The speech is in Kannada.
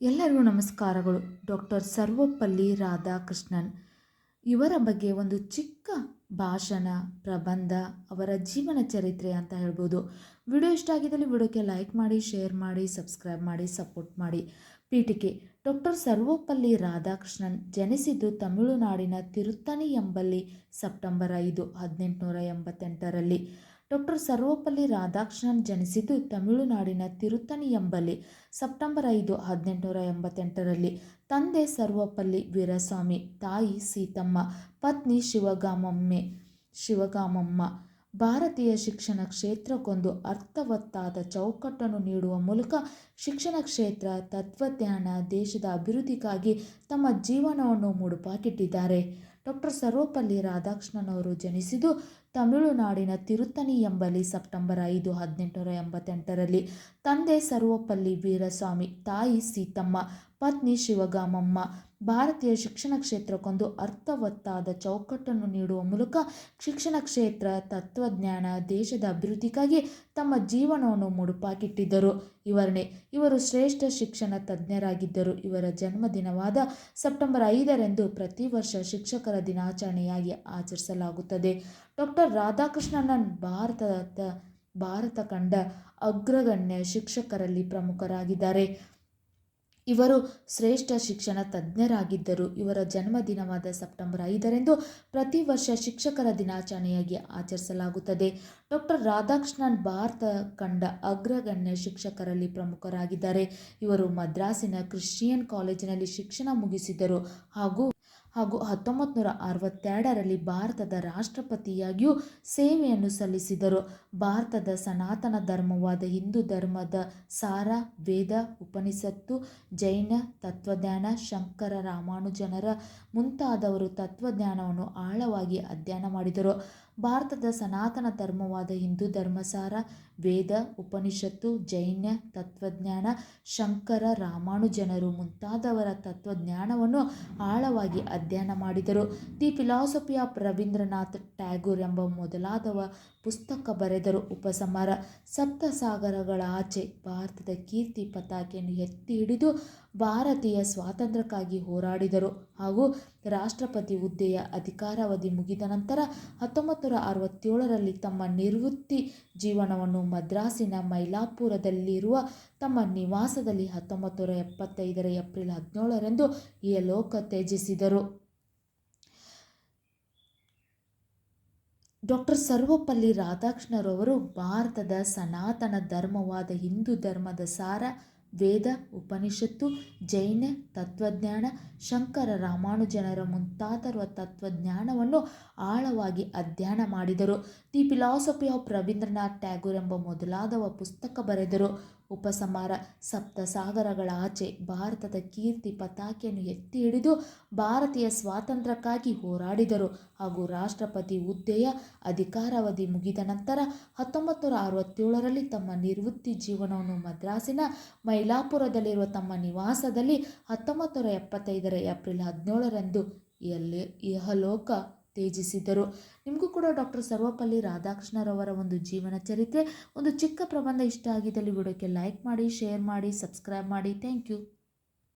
ಎಲ್ಲರಿಗೂ ನಮಸ್ಕಾರಗಳು. ಡಾಕ್ಟರ್ ಸರ್ವಪಲ್ಲಿ ರಾಧಾಕೃಷ್ಣನ್. ಇವರ ಬಗ್ಗೆ ಒಂದು ಚಿಕ್ಕ ಭಾಷಣ, ಪ್ರಬಂಧ, ಅವರ ಜೀವನ ಚರಿತ್ರೆ ಅಂತ ಹೇಳ್ಬೋದು. ವಿಡಿಯೋ ಇಷ್ಟ ಆಗಿದ್ದಲ್ಲಿ ವಿಡಿಯೋಕ್ಕೆ ಲೈಕ್ ಮಾಡಿ, ಶೇರ್ ಮಾಡಿ, ಸಬ್ಸ್ಕ್ರೈಬ್ ಮಾಡಿ, ಸಪೋರ್ಟ್ ಮಾಡಿ. ಪೀಠಿಕೆ, ಡಾಕ್ಟರ್ ಸರ್ವಪಲ್ಲಿ ರಾಧಾಕೃಷ್ಣನ್ ಜನಿಸಿದ್ದು ತಮಿಳುನಾಡಿನ ತಿರುತ್ತಣಿ ಎಂಬಲ್ಲಿ ಸೆಪ್ಟೆಂಬರ್ ಐದು, ಹದಿನೆಂಟುನೂರ ಎಂಬತ್ತೆಂಟರಲ್ಲಿ. ಡಾಕ್ಟರ್ ಸರ್ವಪಲ್ಲಿ ರಾಧಾಕೃಷ್ಣನ್ ಜನಿಸಿದ್ದು ತಮಿಳುನಾಡಿನ ತಿರುತ್ತಣಿ ಎಂಬಲ್ಲಿ, ಸೆಪ್ಟೆಂಬರ್ ಐದು, ಹದಿನೆಂಟುನೂರ ಎಂಬತ್ತೆಂಟರಲ್ಲಿ. ತಂದೆ ಸರ್ವಪಲ್ಲಿ ವೀರಸ್ವಾಮಿ, ತಾಯಿ ಸೀತಮ್ಮ, ಪತ್ನಿ ಶಿವಗಾಮಮ್ಮೆ, ಶಿವಗಾಮಮ್ಮ. ಭಾರತೀಯ ಶಿಕ್ಷಣ ಕ್ಷೇತ್ರಕ್ಕೊಂದು ಅರ್ಥವತ್ತಾದ ಚೌಕಟ್ಟನ್ನು ನೀಡುವ ಮೂಲಕ ಶಿಕ್ಷಣ ಕ್ಷೇತ್ರ, ತತ್ವಜ್ಞಾನ, ದೇಶದ ಅಭಿವೃದ್ಧಿಗಾಗಿ ತಮ್ಮ ಜೀವನವನ್ನು ಮುಡುಪಾಗಿಟ್ಟಿದ್ದಾರೆ. ಡಾಕ್ಟರ್ ಸರ್ವಪಲ್ಲಿ ರಾಧಾಕೃಷ್ಣನ್ ಅವರು ಜನಿಸಿದ್ದು ತಮಿಳುನಾಡಿನ ತಿರುತನಿ ಎಂಬಲ್ಲಿ ಸೆಪ್ಟೆಂಬರ್ ಐದು, ಹದಿನೆಂಟುನೂರ ಎಂಬತ್ತೆಂಟರಲ್ಲಿ. ತಂದೆ ಸರ್ವಪಲ್ಲಿ ವೀರಸ್ವಾಮಿ, ತಾಯಿ ಸೀತಮ್ಮ, ಪತ್ನಿ ಶಿವಗಾಮಮ್ಮ ಭಾರತೀಯ ಶಿಕ್ಷಣ ಕ್ಷೇತ್ರಕ್ಕೊಂದು ಅರ್ಥವತ್ತಾದ ಚೌಕಟ್ಟನ್ನು ನೀಡುವ ಮೂಲಕ ಶಿಕ್ಷಣ ಕ್ಷೇತ್ರ, ತತ್ವಜ್ಞಾನ, ದೇಶದ ಅಭಿವೃದ್ಧಿಗಾಗಿ ತಮ್ಮ ಜೀವನವನ್ನು ಮುಡುಪಾಗಿಟ್ಟಿದ್ದರು. ಇವರನೇ ಇವರು ಶ್ರೇಷ್ಠ ಶಿಕ್ಷಣ ತಜ್ಞರಾಗಿದ್ದರು. ಇವರ ಜನ್ಮದಿನವಾದ ಸೆಪ್ಟೆಂಬರ್ ಐದರಂದು ಪ್ರತಿ ವರ್ಷ ಶಿಕ್ಷಕರ ದಿನಾಚರಣೆಯಾಗಿ ಆಚರಿಸಲಾಗುತ್ತದೆ. ಡಾಕ್ಟರ್ ರಾಧಾಕೃಷ್ಣನ್ ಭಾರತದ, ಭಾರತ ಕಂಡ ಅಗ್ರಗಣ್ಯ ಶಿಕ್ಷಕರಲ್ಲಿ ಪ್ರಮುಖರಾಗಿದ್ದಾರೆ. ಇವರು ಶ್ರೇಷ್ಠ ಶಿಕ್ಷಣ ತಜ್ಞರಾಗಿದ್ದರು. ಇವರ ಜನ್ಮದಿನವಾದ ಸೆಪ್ಟೆಂಬರ್ ಐದರಂದು ಪ್ರತಿ ವರ್ಷ ಶಿಕ್ಷಕರ ದಿನಾಚರಣೆಯಾಗಿ ಆಚರಿಸಲಾಗುತ್ತದೆ. ಡಾಕ್ಟರ್ ರಾಧಾಕೃಷ್ಣನ್ ಭಾರತ ಕಂಡ ಅಗ್ರಗಣ್ಯ ಶಿಕ್ಷಕರಲ್ಲಿ ಪ್ರಮುಖರಾಗಿದ್ದಾರೆ. ಇವರು ಮದ್ರಾಸಿನ ಕ್ರಿಶ್ಚಿಯನ್ ಕಾಲೇಜಿನಲ್ಲಿ ಶಿಕ್ಷಣ ಮುಗಿಸಿದರು ಹಾಗೂ ಹಾಗೂ ಹತ್ತೊಂಬತ್ತು ನೂರ ಅರವತ್ತೆರಡರಲ್ಲಿ ಭಾರತದ ರಾಷ್ಟ್ರಪತಿಯಾಗಿಯೂ ಸೇವೆಯನ್ನು ಸಲ್ಲಿಸಿದರು. ಭಾರತದ ಸನಾತನ ಧರ್ಮವಾದ ಹಿಂದೂ ಧರ್ಮದ ಸಾರ, ವೇದ, ಉಪನಿಷತ್ತು, ಜೈನ, ತತ್ವಜ್ಞಾನ, ಶಂಕರ, ರಾಮಾನುಜನರ ಮುಂತಾದವರು ತತ್ವಜ್ಞಾನವನ್ನು ಆಳವಾಗಿ ಅಧ್ಯಯನ ಮಾಡಿದರು. ಭಾರತದ ಸನಾತನ ಧರ್ಮವಾದ ಹಿಂದೂ ಧರ್ಮಸಾರ ವೇದ, ಉಪನಿಷತ್ತು, ಜೈನ, ತತ್ವಜ್ಞಾನ, ಶಂಕರ, ರಾಮಾನುಜನರು ಮುಂತಾದವರ ತತ್ವಜ್ಞಾನವನ್ನು ಆಳವಾಗಿ ಮಾಡಿದರು. The philosophy of Rabindranath Tagore ಎಂಬ ಮೊದಲಾದವ ಪುಸ್ತಕ ಬರೆದರು. ಉಪಸಮರ ಸಪ್ತಸಾಗರಗಳ ಆಚೆ ಭಾರತದ ಕೀರ್ತಿ ಪತಾಕೆಯನ್ನು ಎತ್ತಿ ಹಿಡಿದು ಭಾರತೀಯ ಸ್ವಾತಂತ್ರ್ಯಕ್ಕಾಗಿ ಹೋರಾಡಿದರು ಹಾಗೂ ರಾಷ್ಟ್ರಪತಿ ಹುದ್ದೆಯ ಅಧಿಕಾರಾವಧಿ ಮುಗಿದ ನಂತರ ಹತ್ತೊಂಬತ್ತು ನೂರ ಅರವತ್ತೇಳರಲ್ಲಿ ತಮ್ಮ ನಿವೃತ್ತಿ ಜೀವನವನ್ನು ಮದ್ರಾಸಿನ ಮೈಲಾಪುರದಲ್ಲಿರುವ ತಮ್ಮ ನಿವಾಸದಲ್ಲಿ ಹತ್ತೊಂಬತ್ತು ನೂರ ಎಪ್ಪತ್ತೈದರ ಏಪ್ರಿಲ್ ಹದಿನೇಳರಂದು ಈ ಲೋಕ ತ್ಯಜಿಸಿದರು. ಡಾಕ್ಟರ್ ಸರ್ವಪಲ್ಲಿ ರಾಧಾಕೃಷ್ಣರವರು ಭಾರತದ ಸನಾತನ ಧರ್ಮವಾದ ಹಿಂದೂ ಧರ್ಮದ ಸಾರ ವೇದ, ಉಪನಿಷತ್ತು, ಜೈನ, ತತ್ವಜ್ಞಾನ, ಶಂಕರ ರಾಮಾನುಜನರ ಮುಂತಾದರುವ ತತ್ವಜ್ಞಾನವನ್ನು ಆಳವಾಗಿ ಅಧ್ಯಯನ ಮಾಡಿದರು. The philosophy of Rabindranath Tagore ಎಂಬ ಮೊದಲಾದವ ಪುಸ್ತಕ ಬರೆದರು. ಉಪಸಮಾರ ಸಪ್ತ ಸಾಗರಗಳ ಆಚೆ ಭಾರತದ ಕೀರ್ತಿ ಪತಾಕೆಯನ್ನು ಎತ್ತಿ ಹಿಡಿದು ಭಾರತೀಯ ಸ್ವಾತಂತ್ರ್ಯಕ್ಕಾಗಿ ಹೋರಾಡಿದರು. ಹಾಗೂ ರಾಷ್ಟ್ರಪತಿ ಹುದ್ದೆಯ ಅಧಿಕಾರಾವಧಿ ಮುಗಿದ ನಂತರ ಹತ್ತೊಂಬತ್ತು ನೂರ ಅರವತ್ತೇಳರಲ್ಲಿ ತಮ್ಮ ನಿವೃತ್ತಿ ಜೀವನವನ್ನು ಮದ್ರಾಸಿನ ಮೈಲಾಪುರದಲ್ಲಿರುವ ತಮ್ಮ ನಿವಾಸದಲ್ಲಿ ಹತ್ತೊಂಬತ್ತು ನೂರ ಎಪ್ಪತ್ತೈದರ ಏಪ್ರಿಲ್ ಹದಿನೇಳರಂದು ಎಲ್ಲಿ ಇಹಲೋಕ ತ್ಯಜಿಸಿದರು ನಿಮಗೂ ಕೂಡ ಡಾಕ್ಟರ್ ಸರ್ವಪಲ್ಲಿ ರಾಧಾಕೃಷ್ಣರವರ ಒಂದು ಜೀವನ ಚರಿತ್ರೆ, ಒಂದು ಚಿಕ್ಕ ಪ್ರಬಂಧ ಇಷ್ಟ ಆಗಿದ್ದಲ್ಲಿ ವಿಡಿಯೋಕ್ಕೆ ಲೈಕ್ ಮಾಡಿ, ಶೇರ್ ಮಾಡಿ, ಸಬ್ಸ್ಕ್ರೈಬ್ ಮಾಡಿ. Thank you.